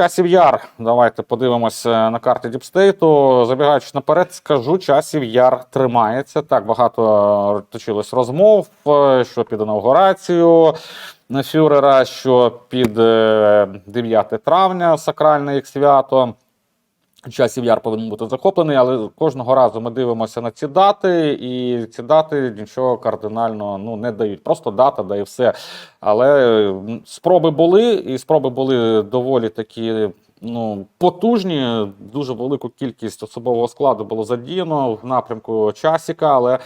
часів яр. Давайте подивимося на карти Діпстейту. Забігаючи наперед, скажу, часів яр тримається. Так багато точилось розмов, е, що під інаугурацію Фюрера, що під е, 9 травня, сакральне їх свято. Часів яр повинен бути захоплений, але кожного разу ми дивимося на ці дати, і ці дати нічого кардинально ну, не дають. Просто дата, да і все. Але спроби були, і спроби були доволі такі. Ну, потужні, дуже велику кількість особового складу було задіяно в напрямку часіка, але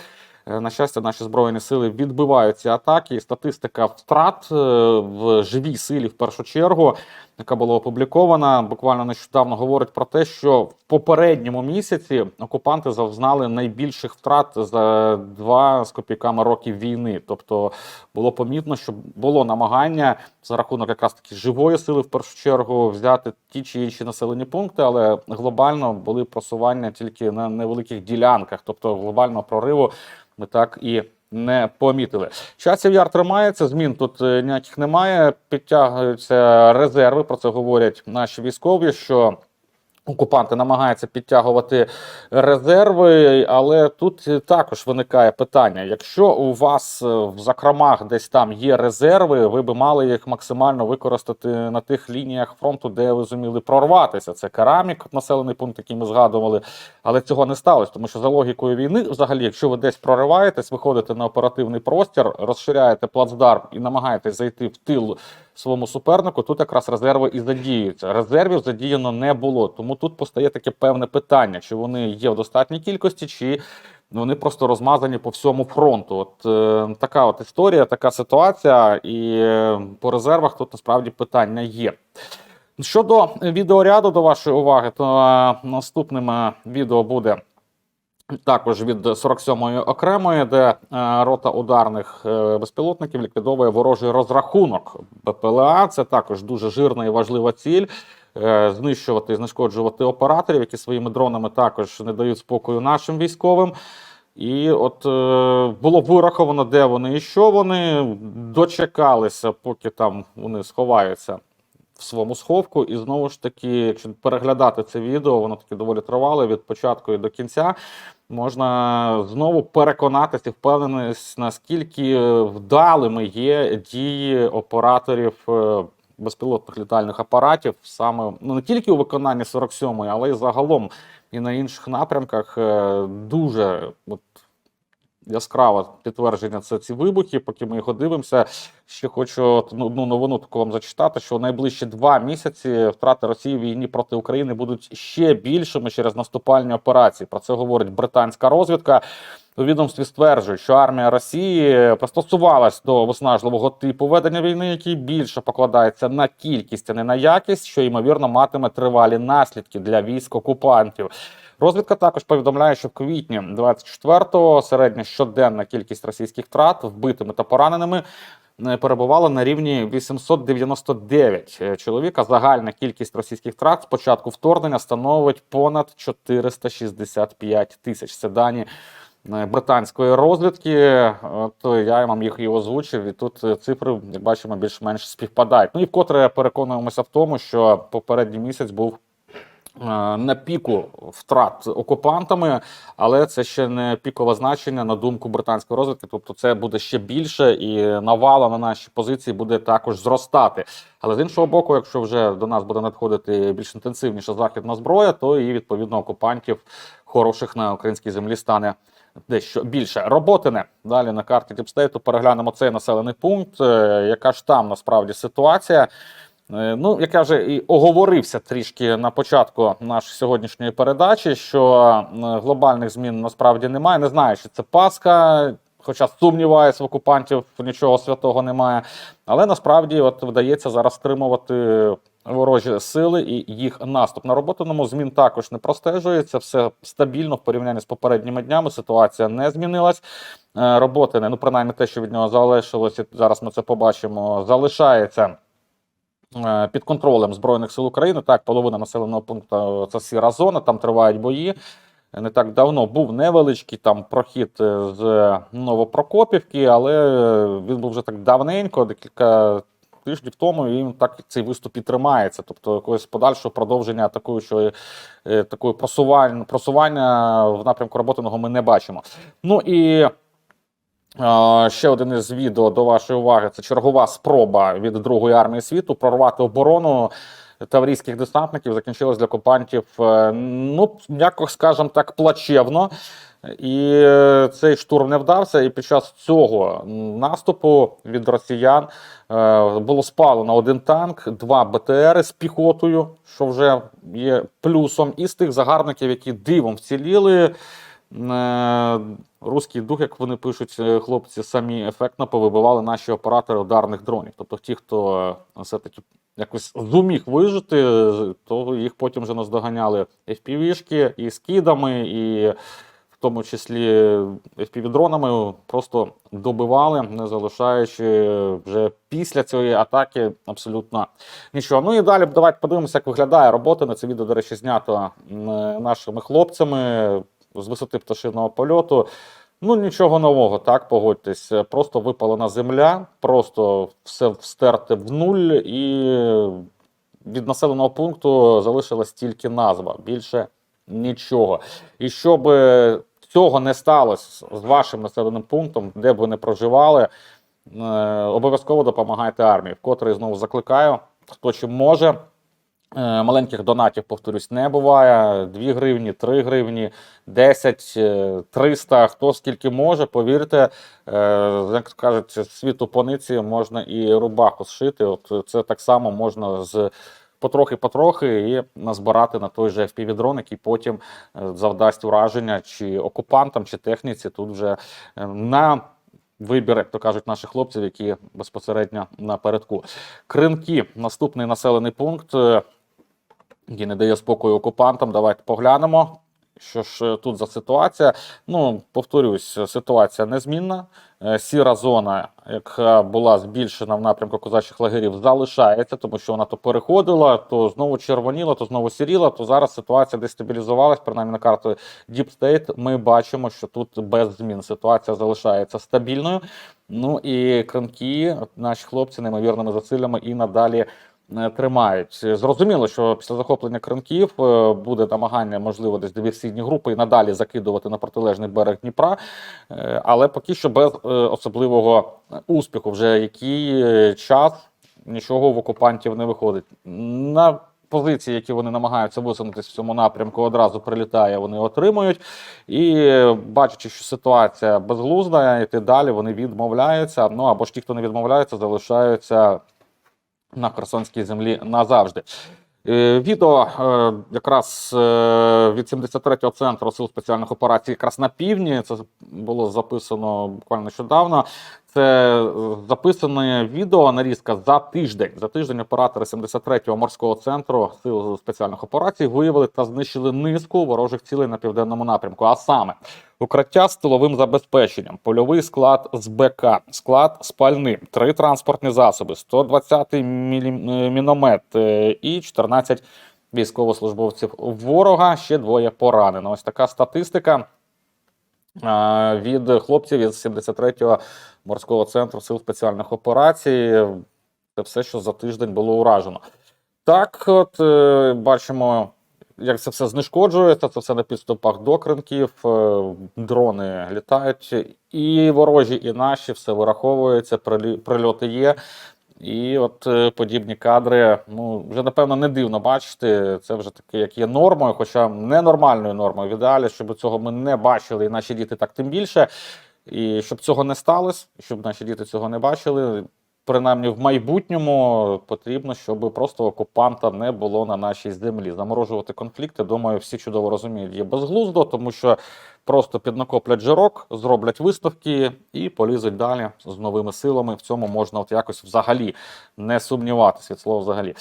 е, на щастя, наші збройні сили відбивають ці атаки. І статистика втрат е, в живій силі в першу чергу яка була опублікована, буквально нещодавно говорить про те, що в попередньому місяці окупанти зазнали найбільших втрат за два з копійками років війни. Тобто було помітно, що було намагання за рахунок якраз таки живої сили, в першу чергу, взяти ті чи інші населені пункти, але глобально були просування тільки на невеликих ділянках, тобто глобального прориву ми так і не помітили. Часів яр тримається, змін тут е, ніяких немає. Підтягуються резерви. Про це говорять наші військові. що Окупанти намагаються підтягувати резерви, але тут також виникає питання: якщо у вас е, в закромах десь там є резерви, ви би мали їх максимально використати на тих лініях фронту, де ви зуміли прорватися. Це керамік, населений пункт, який ми згадували, але цього не сталося, тому що за логікою війни, взагалі, якщо ви десь прориваєтесь, виходите на оперативний простір, розширяєте плацдарм і намагаєтесь зайти в тил своєму супернику, тут якраз резерви і задіюються. Резервів задіяно не було. Тому тут постає таке певне питання: чи вони є в достатній кількості, чи вони просто розмазані по всьому фронту. От е, така от історія, така ситуація, і е, по резервах тут насправді питання є. Щодо відеоряду до вашої уваги, то е, наступним е, відео буде також від 47-ї окремої, де е, рота ударних е, безпілотників ліквідовує ворожий розрахунок БПЛА. Це також дуже жирна і важлива ціль. е, Знищувати і знешкоджувати операторів, які своїми дронами також не дають спокою нашим військовим. І от е, було вираховано, де вони і що вони дочекалися, поки там вони сховаються в своєму сховку. І знову ж таки, якщо переглядати це відео, воно таке доволі тривале від початку і до кінця. Можна знову переконатися, впевненість, наскільки вдалими є дії операторів е, безпілотних літальних апаратів, саме ну не тільки у виконанні 47-ї, але й загалом і на інших напрямках е, дуже от, яскраве підтвердження це ці вибухи. Поки ми його дивимося, ще хочу ну, одну новину таку вам зачитати, що найближчі два місяці втрати Росії в війні проти України будуть ще більшими через наступальні операції. Про це говорить британська розвідка. У відомстві стверджують, що армія Росії пристосувалась до виснажливого типу ведення війни, який більше покладається на кількість, а не на якість, що ймовірно матиме тривалі наслідки для військ окупантів. Розвідка також повідомляє, що в квітні 24-го середня щоденна кількість російських втрат вбитими та пораненими е, перебувала на рівні 899 чоловік. А загальна кількість російських втрат з початку вторгнення становить понад 465 тисяч. Це дані е, британської розвідки. От я вам їх і озвучив, і тут е, цифри, як бачимо, більш-менш співпадають. Ну і вкотре переконуємося в тому, що попередній місяць був. Е, На піку втрат окупантами, але це ще не пікове значення на думку британської розвідки. Тобто, це буде ще більше, і навала на наші позиції буде також зростати. Але з іншого боку, якщо вже до нас буде надходити більш інтенсивніша західна зброя, то і відповідно окупантів хороших на українській землі стане дещо більше. Роботине далі на карті Діпстейту переглянемо цей населений пункт. Е, Яка ж там насправді ситуація? Е, Ну, як я вже і оговорився трішки на початку нашої сьогоднішньої передачі, що глобальних змін насправді немає. Не знаю, чи це Пасха, хоча сумніваюся, в окупантів нічого святого немає. Але насправді от вдається зараз стримувати ворожі сили і їх наступ. На роботиному змін також не простежується. Все стабільно в порівнянні з попередніми днями. Ситуація не змінилась. Е, Роботине, ну принаймні те, що від нього залишилось, і зараз ми це побачимо, залишається. Е, Під контролем Збройних сил України так, половина населеного пункту це сіра зона, там тривають бої. Не так давно був невеличкий там прохід е, з Новопрокопівки, але він був вже так давненько, декілька тижнів тому, і він так цей виступ і тримається. Тобто якогось подальшого продовження е, такої просування, просування в напрямку роботиного ми не бачимо. Ну і е, ще один із відео до вашої уваги: це чергова спроба від Другої армії світу прорвати оборону. Таврійських десантників закінчилось для окупантів, е, ну м'яко скажемо так, плачевно. І е, цей штурм не вдався. І під час цього наступу від росіян е, було спалено один танк, два БТРи з піхотою, що вже є плюсом. І з тих загарбників, які дивом вціліли. Е, Руський дух, як вони пишуть, е, хлопці самі ефектно повибивали наші оператори ударних дронів. Тобто, ті, хто е, все-таки якось зуміг вижити, то їх потім вже наздоганяли FPV-шки і скидами, і в тому числі FPV-дронами просто добивали, не залишаючи вже після цієї атаки абсолютно нічого. Ну і далі давайте подивимося, як виглядає робота. На це відео, до речі, знято нашими хлопцями з висоти пташиного польоту. Ну, нічого нового, так, погодьтесь. Просто випалена земля, просто все встерте в нуль, і від населеного пункту залишилась тільки назва. Більше нічого. І щоб е, цього не сталося з вашим населеним пунктом, де б ви не проживали, е, обов'язково допомагайте армії. Вкотре знову закликаю, хто чим може. Е, Маленьких донатів, повторюсь, не буває. 2 гривні, 3 гривні, 10, е, 300, хто скільки може, повірте, е, як кажуть, світу пониці можна і рубаху зшити. От це так само можна з потрохи-потрохи і назбирати на той же FPV-дрон, який потім е, завдасть ураження чи окупантам, чи техніці. Тут вже е, на вибір, як то кажуть, наших хлопців, які безпосередньо напередку. Кринки, наступний населений пункт, е, який не дає спокою окупантам. Давайте поглянемо. Що ж е, тут за ситуація? Ну, повторюсь, ситуація незмінна. Е, Сіра зона, яка була збільшена в напрямку козачих лагерів, залишається, тому що вона то переходила, то знову червоніла, то знову сіріла. То зараз ситуація дестабілізувалась, принаймні на карті Deep State. Ми бачимо, що тут без змін ситуація залишається стабільною. Ну і кринки, наші хлопці неймовірними зусиллями і надалі тримають. Зрозуміло, що після захоплення кринків е, буде намагання, можливо, десь диверсійні групи і надалі закидувати на протилежний берег Дніпра, Е, але поки що без е, особливого успіху. Вже який е, час нічого в окупантів не виходить. На позиції, які вони намагаються висунутися в цьому напрямку, одразу прилітає, вони отримують. І е, бачачи, що ситуація безглузда, йти далі вони відмовляються. Ну або ж ті, хто не відмовляється, залишаються на Херсонській землі назавжди. Е, Відео е, якраз е, від 73-го центру сил спеціальних операцій, якраз на півдні. Це було записано буквально нещодавно. Це е, записане відео нарізка за тиждень. За тиждень оператори 73-го морського центру сил спеціальних операцій виявили та знищили низку ворожих цілей на південному напрямку. А саме укриття з тиловим забезпеченням, польовий склад з БК, склад спальни, три транспортні засоби, 120-й е, міномет е, і 14 військовослужбовців ворога. Ще двоє поранено. Ось така статистика від хлопців із 73-го морського центру сил спеціальних операцій. Це все, що за тиждень було уражено. Так, от е, бачимо, як це все знешкоджується, це все на підступах до кринків, е, дрони літають, і ворожі, і наші, все вираховується, прильоти є. І от е, подібні кадри, ну вже напевно не дивно бачити. Це вже таке, як є нормою, хоча ненормальною нормою. В ідеалі, щоб цього ми не бачили, і наші діти так тим більше. І щоб цього не сталося, щоб наші діти цього не бачили. Принаймні в майбутньому потрібно, щоб просто окупанта не було на нашій землі. Заморожувати конфлікти, думаю, всі чудово розуміють, є безглуздо, тому що просто піднакоплять жирок, зроблять виставки і полізуть далі з новими силами. В цьому можна от якось взагалі не сумніватися від слова взагалі.